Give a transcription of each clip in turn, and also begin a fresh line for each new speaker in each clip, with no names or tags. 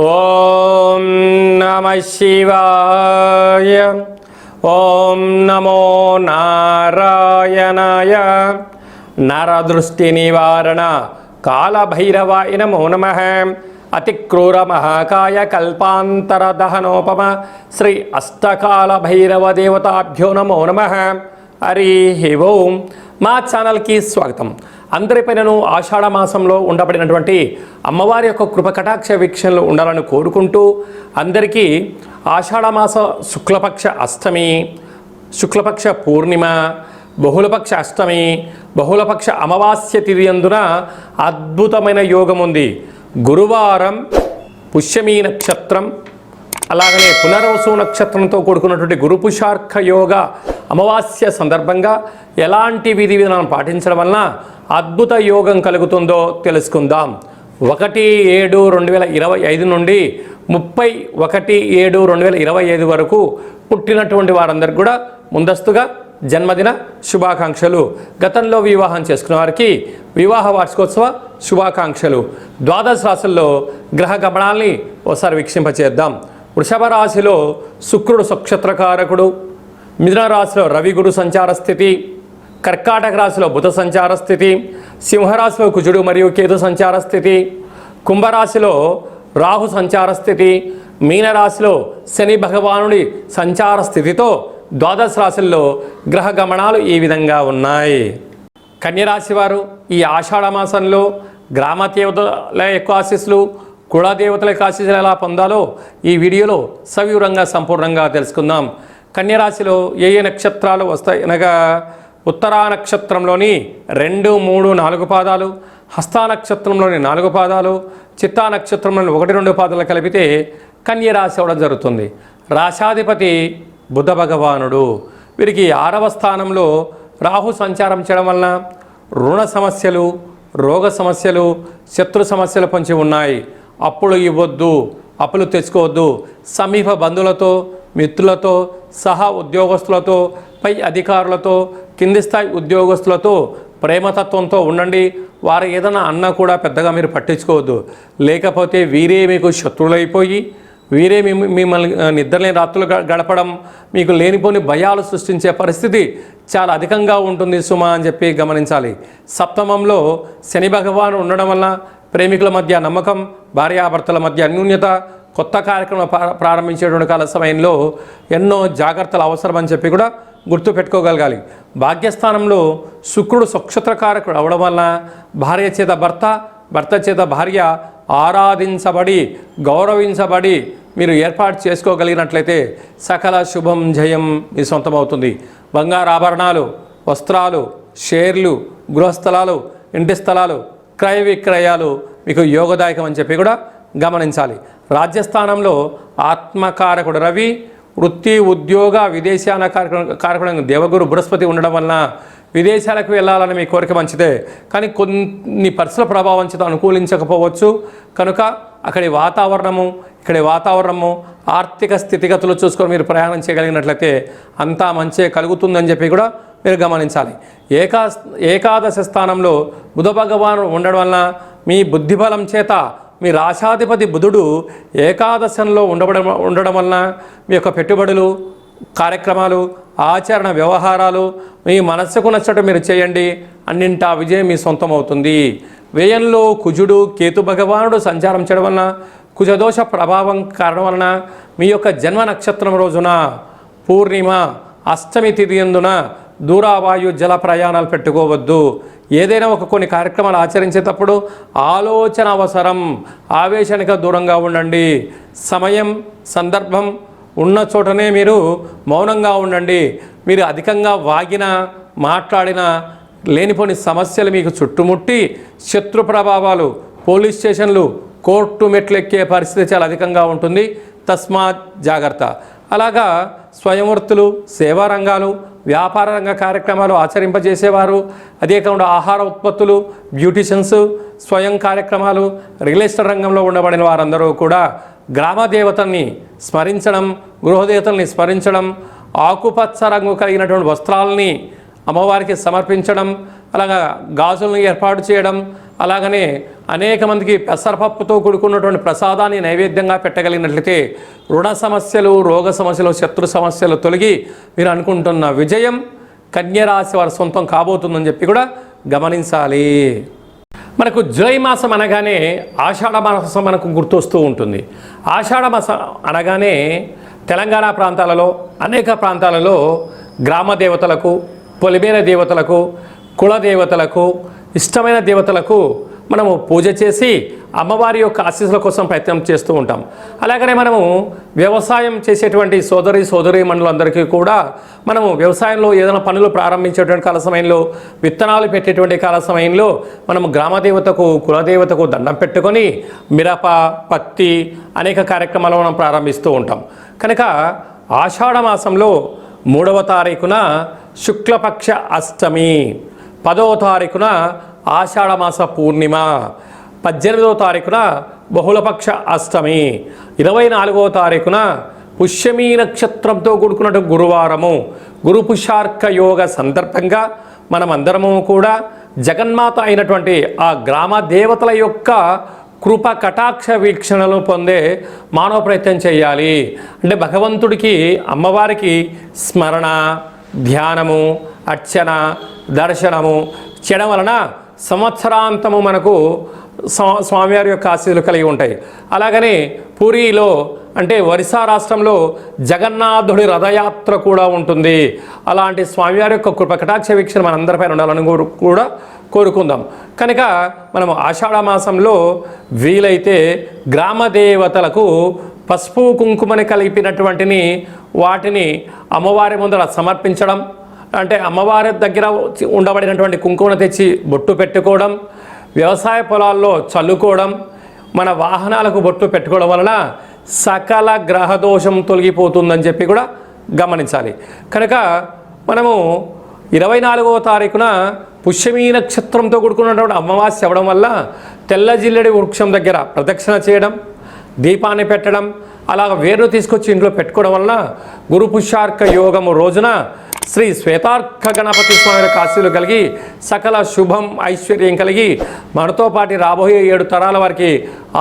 ఓం నమ శివాయ. ఓం నమో నారాయణాయ. నరదృష్టి నివారణ కాళభైరవాయ నమో. నమ అతిక్రూర మహాకాయ కల్పాంతర దహనోపమ శ్రీ అష్టకాల భైరవ దేవతాభ్యో నమో నమ. హరి ఓం. మా ఛానల్కి స్వాగతం. అందరిపైనను ఆషాఢ మాసంలో ఉండబడినటువంటి అమ్మవారి యొక్క కృపకటాక్ష వీక్షణలు ఉండాలని కోరుకుంటూ అందరికీ ఆషాఢమాస శుక్లపక్ష అష్టమి శుక్లపక్ష పూర్ణిమ బహుళపక్ష అష్టమి బహుళపక్ష అమావాస్య తిథి అందున అద్భుతమైన యోగం ఉంది. గురువారం పుష్యమీ నక్షత్రం అలాగనే పునర్వసు నక్షత్రంతో కూడుకున్నటువంటి గురుపుషార్క యోగ అమావాస్య సందర్భంగా ఎలాంటి విధి విధానం పాటించడం వలన అద్భుత యోగం కలుగుతుందో తెలుసుకుందాం. ఒకటి ఏడు రెండు వేల ఇరవై ఐదు నుండి ముప్పై ఒకటి ఏడు రెండు వేల ఇరవై ఐదు వరకు పుట్టినటువంటి వారందరికి కూడా ముందస్తుగా జన్మదిన శుభాకాంక్షలు. గతంలో వివాహం చేసుకున్న వారికి వివాహ వార్షికోత్సవ శుభాకాంక్షలు. ద్వాదశ రాశుల్లో గ్రహ గమనాల్ని ఒకసారి వీక్షింపచేద్దాం. వృషభ రాశిలో శుక్రుడు సక్షత్రకారకుడు మిథున రాశిలో రవి గురు సంచార స్థితి. కర్కాటక రాశిలో బుధ సంచార స్థితి సింహరాశిలో కుజుడు మరియు కేతు సంచార స్థితి కుంభరాశిలో రాహు సంచార స్థితి మీనరాశిలో శని భగవానుడి సంచార స్థితితో ద్వాదశ రాశుల్లో గ్రహ గమనాలు ఈ విధంగా ఉన్నాయి. కన్యరాశి వారు ఈ ఆషాఢ మాసంలో గ్రామ దేవతల ఎక్కువ ఆశీస్సులు కులదేవతల యొక్క ఆశీస్సులు ఎలా పొందాలో ఈ వీడియోలో సవివరంగా సంపూర్ణంగా తెలుసుకుందాం. కన్యరాశిలో ఏ ఏ నక్షత్రాలు వస్తాయి అనగా ఉత్తరా నక్షత్రంలోని రెండు మూడు నాలుగు పాదాలు హస్తా నక్షత్రంలోని నాలుగు పాదాలు చిత్తా నక్షత్రంలోని ఒకటి రెండు పాదాలు కలిపితే కన్య రాశి అవడం జరుగుతుంది. రాశాధిపతి బుధ భగవానుడు. వీరికి ఆరవ స్థానంలో రాహు సంచారం చేయడం వలన రుణ సమస్యలు రోగ సమస్యలు శత్రు సమస్యలు పొంచి ఉన్నాయి. అప్పులు ఇవ్వద్దు అప్పులు తెచ్చుకోవద్దు. సమీప బంధువులతో మిత్రులతో సహా ఉద్యోగస్తులతో పై అధికారులతో కింది స్థాయి ఉద్యోగస్తులతో ప్రేమతత్వంతో ఉండండి. వారు ఏదైనా అన్నా కూడా పెద్దగా మీరు పట్టించుకోవద్దు. లేకపోతే వీరే మీకు శత్రువులైపోయి వీరే మిమ్మ- మిమ్మల్ని నిద్రలేని రాత్రులు గ- గడపడం మీకు లేనిపోని భయాలు సృష్టించే పరిస్థితి చాలా అధికంగా ఉంటుంది సుమా అని చెప్పి గమనించాలి. సప్తమంలో శని భగవాను ఉండడం వల్ల ప్రేమికుల మధ్య నమ్మకం భార్యాభర్తల మధ్య అన్యూన్యత కొత్త కార్యక్రమం ప్రా- ప్రారంభించేటువంటి కాల సమయంలో ఎన్నో జాగ్రత్తలు అవసరమని చెప్పి కూడా గుర్తుపెట్టుకోగలగాలి. భాగ్యస్థానంలో శుక్రుడు స్వక్షత్రకారకుడు అవడం వలన భార్య చేత భర్త భర్త చేత భార్య ఆరాధించబడి గౌరవించబడి మీరు ఏర్పాటు చేసుకోగలిగినట్లయితే సకల శుభం జయం మీ సొంతమవుతుంది. బంగారు ఆభరణాలు వస్త్రాలు షేర్లు గృహస్థలాలు ఇంటి స్థలాలు క్రయ విక్రయాలు మీకు యోగదాయకం అని చెప్పి కూడా గమనించాలి. రాజ్యస్థానంలో ఆత్మకారకుడు రవి వృత్తి ఉద్యోగ విదేశాన కార్యక్రమం కార్యక్రమం దేవగురు బృహస్పతి ఉండడం వలన విదేశాలకు వెళ్ళాలని మీ కోరిక మంచిదే. కానీ కొన్ని పరిసర ప్రభావం చేత అనుకూలించకపోవచ్చు. కనుక అక్కడి వాతావరణము ఇక్కడి వాతావరణము ఆర్థిక స్థితిగతులు చూసుకొని మీరు ప్రయాణం చేయగలిగినట్లయితే అంతా మంచే కలుగుతుందని చెప్పి కూడా మీరు గమనించాలి. ఏకా ఏకాదశ స్థానంలో బుధ భగవాను ఉండడం వలన మీ బుద్ధిబలం చేత మీ రాశాధిపతి బుధుడు ఏకాదశంలో ఉండబడ ఉండడం వలన మీ యొక్క పెట్టుబడులు కార్యక్రమాలు ఆచరణ వ్యవహారాలు మీ మనస్సుకు నచ్చట మీరు చేయండి. అన్నింటా విజయం మీ సొంతం అవుతుంది వ్యయంలో కుజుడు కేతు భగవానుడు సంచారం చేయడం వలన కుజదోష ప్రభావం కారణం వలన మీ యొక్క జన్మ నక్షత్రం రోజున పూర్ణిమ అష్టమి తిథి ఎందున దూరావాయు జల ప్రయాణాలు పెట్టుకోవద్దు. ఏదైనా ఒక కొన్ని కార్యక్రమాలు ఆచరించేటప్పుడు ఆలోచన అవసరం. ఆవేశానికి దూరంగా ఉండండి. సమయం సందర్భం ఉన్న చోటనే మీరు మౌనంగా ఉండండి. మీరు అధికంగా వాగినా మాట్లాడినా లేనిపోని సమస్యలు మీకు చుట్టుముట్టి శత్రు ప్రభావాలు పోలీస్ స్టేషన్లు కోర్టు మెట్లెక్కే పరిస్థితి చాలా అధికంగా ఉంటుంది. తస్మాత్ జాగ్రత్త. అలాగా స్వయంవృత్తులు సేవా రంగాలు వ్యాపార రంగ కార్యక్రమాలు ఆచరింపజేసేవారు. అదే కాకుండా ఆహార ఉత్పత్తులు బ్యూటిషియన్స్ స్వయం కార్యక్రమాలు రియల్ ఎస్టేట్ రంగంలో ఉండబడిన వారందరూ కూడా గ్రామ దేవతల్ని స్మరించడం గృహదేవతల్ని స్మరించడం ఆకుపచ్చ రంగు కలిగినటువంటి వస్త్రాలని అమ్మవారికి సమర్పించడం అలాగా గాజులను ఏర్పాటు చేయడం అలాగనే అనేక మందికి పెసరపప్పుతో కూడుకున్నటువంటి ప్రసాదాన్ని నైవేద్యంగా పెట్టగలిగినట్లయితే రుణ సమస్యలు రోగ సమస్యలు శత్రు సమస్యలు తొలగి మీరు అనుకుంటున్న విజయం కన్యరాశి వారి సొంతం కాబోతుందని చెప్పి కూడా గమనించాలి. మనకు జులై మాసం అనగానే ఆషాఢ మాసం మనకు గుర్తొస్తూ ఉంటుంది. ఆషాఢ మాసం అనగానే తెలంగాణ ప్రాంతాలలో అనేక ప్రాంతాలలో గ్రామ దేవతలకు పొలిమేర దేవతలకు కుల దేవతలకు ఇష్టమైన దేవతలకు మనము పూజ చేసి అమ్మవారి యొక్క ఆశీస్సుల కోసం ప్రయత్నం చేస్తూ ఉంటాం. అలాగనే మనము వ్యవసాయం చేసేటువంటి సోదరి సోదరి మనులందరికీ కూడా మనము వ్యవసాయంలో ఏదైనా పనులు ప్రారంభించేటువంటి కాల సమయంలో విత్తనాలు పెట్టేటువంటి కాల సమయంలో మనము గ్రామదేవతకు కులదేవతకు దండం పెట్టుకొని మిరప పత్తి అనేక కార్యక్రమాలు మనం ప్రారంభిస్తూ ఉంటాం. కనుక ఆషాఢ మాసంలో మూడవ తారీఖున శుక్లపక్ష అష్టమి పదవ తారీఖున ఆషాఢమాస పూర్ణిమ పద్దెనిమిదవ తారీఖున బహుళపక్ష అష్టమి ఇరవై నాలుగవ తారీఖున పుష్యమీ నక్షత్రంతో కూడుకున్నట్టు గురువారము. గురుపుషార్క యోగ సందర్భంగా మనమందరము కూడా జగన్మాత అయినటువంటి ఆ గ్రామ దేవతల యొక్క కృప కటాక్ష వీక్షణలు పొందే మానవ ప్రయత్నం చేయాలి. అంటే భగవంతుడికి అమ్మవారికి స్మరణ ధ్యానము అర్చన దర్శనము చేయడం వలన సంవత్సరాంతము మనకు స్వా- స్వామివారి యొక్క ఆశీస్సులు కలిగి ఉంటాయి. అలాగనే పూరిలో అంటే ఒరిస్సా రాష్ట్రంలో జగన్నాథుడి రథయాత్ర కూడా ఉంటుంది. అలాంటి స్వామివారి యొక్క కృప కటాక్ష వీక్షణ మనందరిపైన ఉండాలని కూడా కోరుకుందాం. కనుక మనం ఆషాఢ మాసంలో వీలైతే గ్రామ దేవతలకు పసుపు కుంకుమని కలిపినటువంటిని వాటిని అమ్మవారి ముందర సమర్పించడం అంటే అమ్మవారి దగ్గర ఉండబడినటువంటి కుంకుమను తెచ్చి బొట్టు పెట్టుకోవడం వ్యవసాయ పొలాల్లో చల్లుకోవడం మన వాహనాలకు బొట్టు పెట్టుకోవడం వలన సకల గ్రహదోషం తొలగిపోతుందని చెప్పి కూడా గమనించాలి. కనుక మనము ఇరవై నాలుగవ తారీఖున పుష్యమీ నక్షత్రంతో కూడుకున్నటువంటి అమావాస్య అవ్వడం వల్ల తెల్ల జిల్లెడి వృక్షం దగ్గర ప్రదక్షిణ చేయడం దీపాన్ని పెట్టడం అలాగ వేరును తీసుకొచ్చి ఇంట్లో పెట్టుకోవడం వలన గురు పుష్యార్క యోగము రోజున శ్రీ శ్వేతార్క గణపతి స్వామి కాశీలు కలిగి సకల శుభం ఐశ్వర్యం కలిగి మనతో పాటు రాబోయే ఏడు తరాల వారికి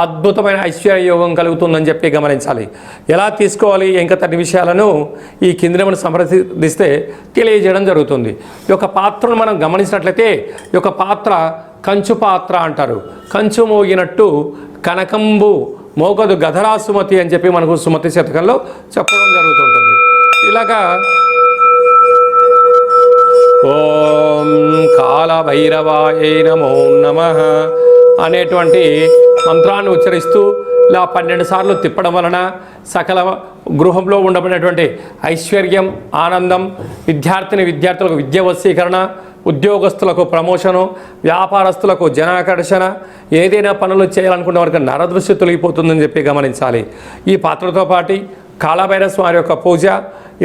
అద్భుతమైన ఐశ్వర్య యోగం కలుగుతుందని చెప్పి గమనించాలి. ఎలా తీసుకోవాలి ఇంకా తన విషయాలను ఈ కిందిని సంప్రదిస్తే తెలియజేయడం జరుగుతుంది. ఈ యొక్క పాత్రను మనం గమనించినట్లయితే ఈ యొక్క పాత్ర కంచు పాత్ర అంటారు. కంచు మోగినట్టు కనకంబు మోగదు గధరా సుమతి అని చెప్పి మనకు సుమతి శతకంలో చెప్పడం జరుగుతుంటుంది. ఇలాగా ఓం కాలభైరవాయ నమో నమ అనేటువంటి మంత్రాన్ని ఉచ్చరిస్తూ ఇలా పన్నెండు సార్లు తిప్పడం వలన సకల గృహంలో ఉండబడినటువంటి ఐశ్వర్యం ఆనందం విద్యార్థిని విద్యార్థులకు విద్య వశీకరణ ఉద్యోగస్తులకు ప్రమోషను వ్యాపారస్తులకు జనాకర్షణ ఏదైనా పనులు చేయాలనుకున్న వారికి నరదృష్టి తొలగిపోతుందని చెప్పి గమనించాలి. ఈ పాత్రతో పాటు కాళభైరస్వామి యొక్క పూజ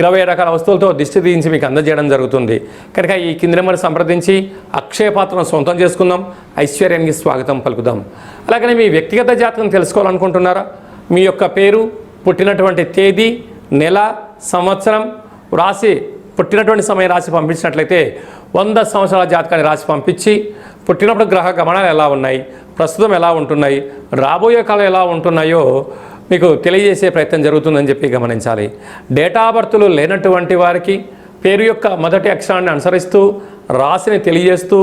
ఇరవై రకాల వస్తువులతో దిష్టి తీయించి మీకు అందజేయడం జరుగుతుంది. కనుక ఈ కింది నెంబర్ సంప్రదించి అక్షయపాత్రను సొంతం చేసుకుందాం. ఐశ్వర్యానికి స్వాగతం పలుకుదాం. అలాగనే మీ వ్యక్తిగత జాతకం తెలుసుకోవాలనుకుంటున్నారా? మీ యొక్క పేరు పుట్టినటువంటి తేదీ నెల సంవత్సరం రాసి పుట్టినటువంటి సమయం రాసి పంపించినట్లయితే వంద సంవత్సరాల జాతకాన్ని రాసి పంపించి పుట్టినప్పుడు గ్రహ గమనాలు ఎలా ఉన్నాయి? ప్రస్తుతం ఎలా ఉంటున్నాయి? రాబోయే కాలం ఎలా ఉంటున్నాయో మీకు తెలియజేసే ప్రయత్నం జరుగుతుందని చెప్పి గమనించాలి. డేటా బర్త్లు లేనటువంటి వారికి పేరు యొక్క మొదటి అక్షరాన్ని అనుసరిస్తూ రాశిని తెలియజేస్తూ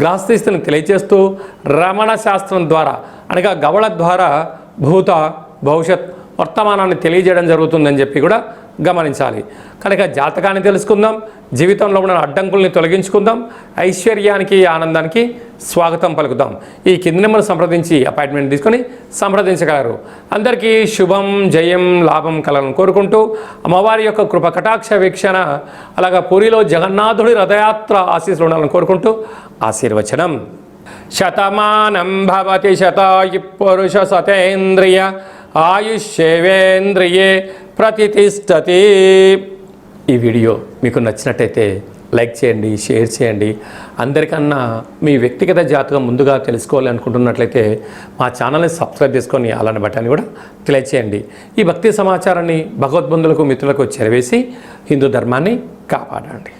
గ్రహస్థితిని తెలియజేస్తూ రమణ శాస్త్రం ద్వారా అనగా గవళ ద్వారా భూత భవిష్యత్ వర్తమానాన్ని తెలియజేయడం జరుగుతుందని చెప్పి కూడా గమనించాలి. కనుక జాతకాన్ని తెలుసుకుందాం జీవితంలో ఉన్న అడ్డంకుల్ని తొలగించుకుందాం ఐశ్వర్యానికి ఆనందానికి స్వాగతం పలుకుదాం. ఈ కింది నెంబర్ సంప్రదించి అపాయింట్మెంట్ తీసుకొని సంప్రదించగలరు. అందరికీ శుభం జయం లాభం కలను కోరుకుంటూ అమ్మవారి యొక్క కృప కటాక్ష వీక్షణ అలాగా పూరిలో జగన్నాథుడి రథయాత్ర ఆశీస్సులు ఉండాలని కోరుకుంటూ ఆశీర్వచనం. శతమానం భవతి శతాయు పురుష సతేంద్రియ ఆయుష్యేవేంద్రియే ప్రతిష్టతి. ఈ వీడియో మీకు నచ్చినట్టయితే లైక్ చేయండి షేర్ చేయండి. అందరికన్నా మీ వ్యక్తిగత జాతకం ముందుగా తెలుసుకోవాలి అనుకుంటున్నట్లయితే మా ఛానల్ని సబ్స్క్రైబ్ చేసుకొని అలానే బట్టాన్ని కూడా తెలియచేయండి ఈ భక్తి సమాచారాన్ని భగవద్బంధులకు మిత్రులకు చెరవేసి హిందూ ధర్మాన్ని కాపాడండి.